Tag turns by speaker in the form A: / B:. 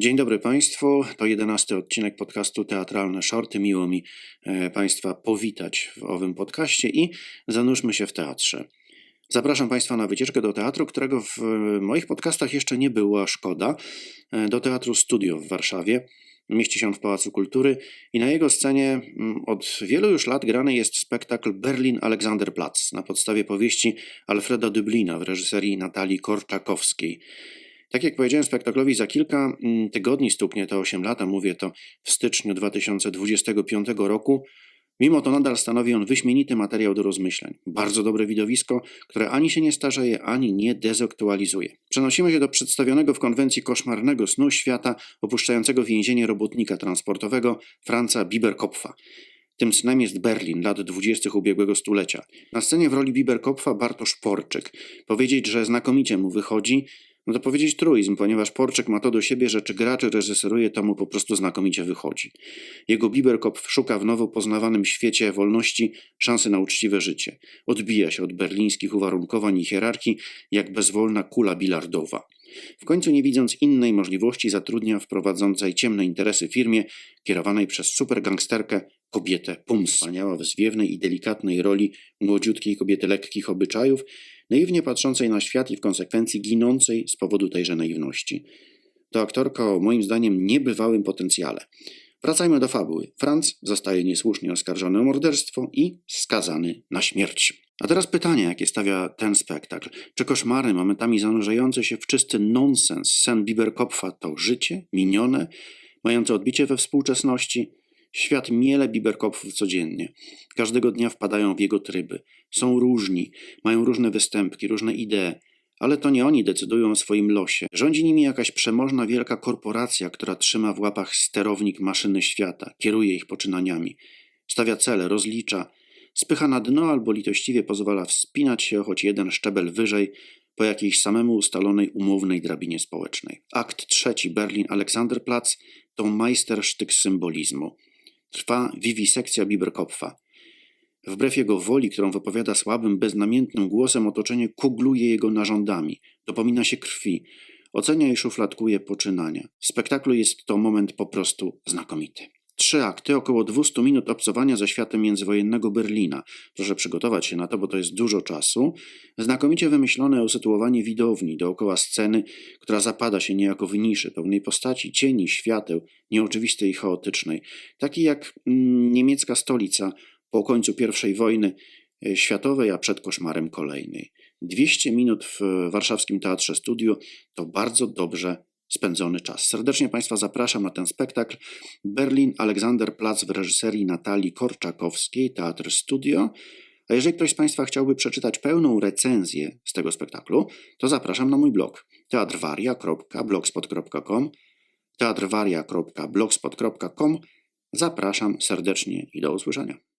A: Dzień dobry Państwu. To jedenasty odcinek podcastu Teatralne Shorty. Miło mi e, Państwa powitać w owym podcaście i zanurzmy się w teatrze. Zapraszam Państwa na wycieczkę do teatru, którego w moich podcastach jeszcze nie było, a szkoda. E, Do Teatru Studio w Warszawie. Mieści się w Pałacu Kultury i na jego scenie mm, od wielu już lat grany jest spektakl Berlin Alexanderplatz na podstawie powieści Alfreda Dublina w reżyserii Natalii Korczakowskiej. Tak jak powiedziałem spektaklowi, za kilka mm, tygodni stuknie to 8 lat, a mówię to w styczniu 2025 roku. Mimo to nadal stanowi on wyśmienity materiał do rozmyśleń. Bardzo dobre widowisko, które ani się nie starzeje, ani nie dezaktualizuje. Przenosimy się do przedstawionego w konwencji koszmarnego snu świata opuszczającego więzienie robotnika transportowego Franza Biberkopfa. Tym snem jest Berlin lat 20. ubiegłego stulecia. Na scenie w roli Biberkopfa Bartosz Porczyk. Powiedzieć, że znakomicie mu wychodzi, no to powiedzieć truizm, ponieważ Porczyk ma to do siebie, że czy gra, czy reżyseruje, to mu po prostu znakomicie wychodzi. Jego Biberkopf szuka w nowo poznawanym świecie wolności szansy na uczciwe życie. Odbija się od berlińskich uwarunkowań i hierarchii, jak bezwolna kula bilardowa. W końcu nie widząc innej możliwości zatrudnia w prowadzącej ciemne interesy firmie kierowanej przez supergangsterkę kobietę Pums. Wspaniała w zwiewnej i delikatnej roli młodziutkiej kobiety lekkich obyczajów, naiwnie patrzącej na świat i w konsekwencji ginącej z powodu tejże naiwności. To aktorka o moim zdaniem niebywałym potencjale. Wracajmy do fabuły. Franz zostaje niesłusznie oskarżony o morderstwo i skazany na śmierć. A teraz pytanie, jakie stawia ten spektakl. Czy koszmary, momentami zanurzające się w czysty nonsens sen Biberkopfa to życie, minione, mające odbicie we współczesności? Świat miele Biberkopfów codziennie. Każdego dnia wpadają w jego tryby. Są różni, mają różne występki, różne idee, ale to nie oni decydują o swoim losie. Rządzi nimi jakaś przemożna wielka korporacja, która trzyma w łapach sterownik maszyny świata, kieruje ich poczynaniami. Stawia cele, rozlicza, spycha na dno albo litościwie pozwala wspinać się choć jeden szczebel wyżej po jakiejś samemu ustalonej umownej drabinie społecznej. Akt trzeci Berlin Alexanderplatz to majstersztyk symbolizmu. Trwa wiwisekcja Biberkopfa. Wbrew jego woli, którą wypowiada słabym, beznamiętnym głosem, otoczenie kugluje jego narządami, dopomina się krwi, ocenia i szufladkuje poczynania. W spektaklu jest to moment po prostu znakomity. Trzy akty, około 200 minut obcowania ze światem międzywojennego Berlina. Proszę przygotować się na to, bo to jest dużo czasu. Znakomicie wymyślone usytuowanie widowni dookoła sceny, która zapada się niejako w niszy pewnej postaci, cieni, świateł, nieoczywistej i chaotycznej. Taki jak mm, niemiecka stolica po końcu I wojny e, światowej, a przed koszmarem kolejnej. 200 minut w warszawskim Teatrze Studio to bardzo dobrze spędzony czas. Serdecznie Państwa zapraszam na ten spektakl Berlin Alexanderplatz w reżyserii Natalii Korczakowskiej, Teatr Studio. A jeżeli ktoś z Państwa chciałby przeczytać pełną recenzję z tego spektaklu, to zapraszam na mój blog teatrwaria.blogspot.com teatrwaria.blogspot.com Zapraszam serdecznie i do usłyszenia.